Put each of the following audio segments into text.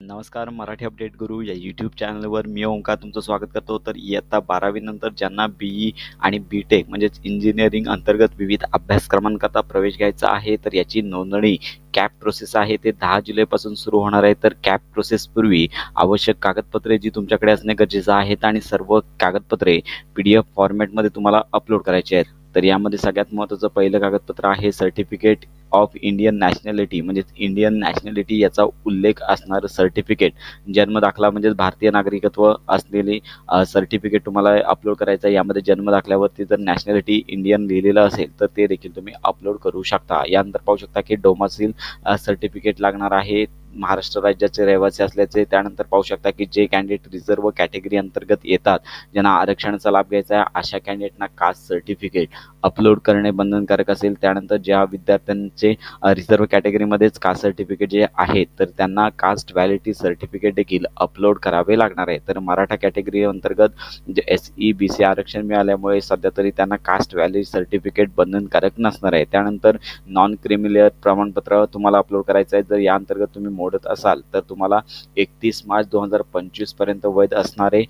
नमस्कार मराठी अपडेट गुरु या यूट्यूब चॅनलवर मी ओंकार तुमचं स्वागत करतो. तर इयत्ता बारावीनंतर ज्यांना बी ई आणि बी टेक म्हणजेच इंजिनिअरिंग अंतर्गत विविध अभ्यासक्रमांकरता प्रवेश घ्यायचा आहे तर याची नोंदणी कॅप प्रोसेस आहे. ते दहा जुलैपासून सुरू होणार आहे. तर कॅप प्रोसेसपूर्वी आवश्यक कागदपत्रे जी तुमच्याकडे असणे गरजेचं आहेत आणि सर्व कागदपत्रे पी डी एफ फॉर्मॅटमध्ये तुम्हाला अपलोड करायची आहेत. तर यामध्ये सगळ्यात महत्त्वाचं पहिलं कागदपत्र आहे सर्टिफिकेट ऑफ इंडियन नॅशनॅलिटी म्हणजेच इंडियन नॅशनॅलिटी याचा उल्लेख असणारं सर्टिफिकेट जन्मदाखला म्हणजेच भारतीय नागरिकत्व असलेली सर्टिफिकेट तुम्हाला अपलोड करायचं आहे. यामध्ये जन्म दाखल्यावरती जर नॅशनॅलिटी इंडियन लिहिलेलं असेल तर ते देखील तुम्ही अपलोड करू शकता. यानंतर पाहू शकता की डोमासिल सर्टिफिकेट लागणार आहे. महाराष्ट्र राज्याचे रहिवासी असल्याचे त्यानंतर पाहू शकता की जे कॅन्डिडेट रिझर्व कॅटेगरी अंतर्गत येतात ज्यांना आरक्षणाचा लाभ घ्यायचा आहे अशा कॅन्डिडेटना कास्ट सर्टिफिकेट अपलोड करणे बंधनकारक असेल. त्यानंतर ज्या विद्यार्थ्यांचे रिझर्व कॅटेगरीमध्येच कास्ट सर्टिफिकेट जे आहेत तर त्यांना कास्ट व्हॅलिटी सर्टिफिकेट देखील अपलोड करावे लागणार आहे. तर मराठा कॅटेगरी अंतर्गत जे एस ई बी सी आरक्षण मिळाल्यामुळे सध्या तरी त्यांना कास्ट व्हॅलिडी सर्टिफिकेट बंधनकारक नसणार आहे. त्यानंतर नॉन क्रिमिलियर प्रमाणपत्र तुम्हाला अपलोड करायचं आहे. जर या अंतर्गत तुम्ही मोडत असाल तर तुम्हाला एकतीस मार्च दोन हजार पंचवीसपर्यंत वैध असणारे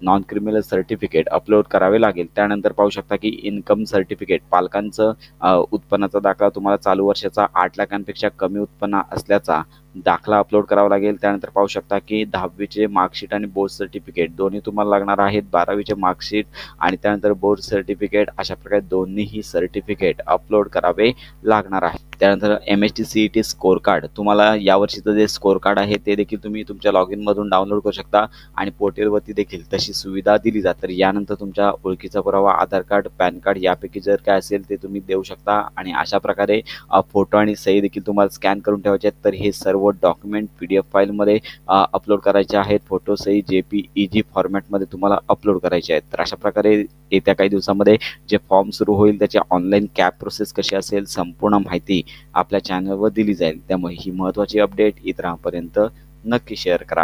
नॉन क्रिमिनल सर्टिफिकेट अपलोड करावे लागेल. त्यानंतर पाहू शकता की इन्कम सर्टिफिकेट पालकांचं उत्पन्नाचा दाखला तुम्हाला चालू वर्षाचा आठ लाखांपेक्षा कमी उत्पन्न असल्याचा दाखला अपलोड करावा लागेल. त्यानंतर पाहू शकता की दहावीचे मार्कशीट आणि बोर्ड सर्टिफिकेट दोन्ही तुम्हाला लागणार आहेत. बारावीचे मार्कशीट आणि त्यानंतर बोर्ड सर्टिफिकेट अशा प्रकारे दोन्हीही सर्टिफिकेट अपलोड करावे लागणार आहे त्यानंतर M H T C E T score card तुम्हाला यावर्षीचं जे स्कोअर कार्ड आहे ते देखील तुम्ही तुमच्या लॉग इनमधून डाउनलोड करू शकता आणि पोर्टलवरती देखील तशी सुविधा दिली जाते. तर यानंतर तुमच्या ओळखीचा पुरावा आधार कार्ड पॅन कार्ड यापैकी जर काय असेल ते तुम्ही देऊ शकता. आणि अशा प्रकारे फोटो आणि सही देखील तुम्हाला स्कॅन करून ठेवायचे आहेत. तर हे सर्व डॉक्युमेंट पी डी एफ फाईलमध्ये अपलोड करायचे आहेत. फोटोसही जे पी ई जी फॉर्मॅटमध्ये तुम्हाला अपलोड करायचे आहेत. तर अशा प्रकारे येत्या काही दिवसामध्ये जे फॉर्म सुरू होईल त्याची ऑनलाईन कॅब प्रोसेस कशी असेल संपूर्ण माहिती आपल्या चॅनलवर दिली जाईल. त्यामुळे ही महत्त्वाची अपडेट इतरांपर्यंत नक्की शेअर करा.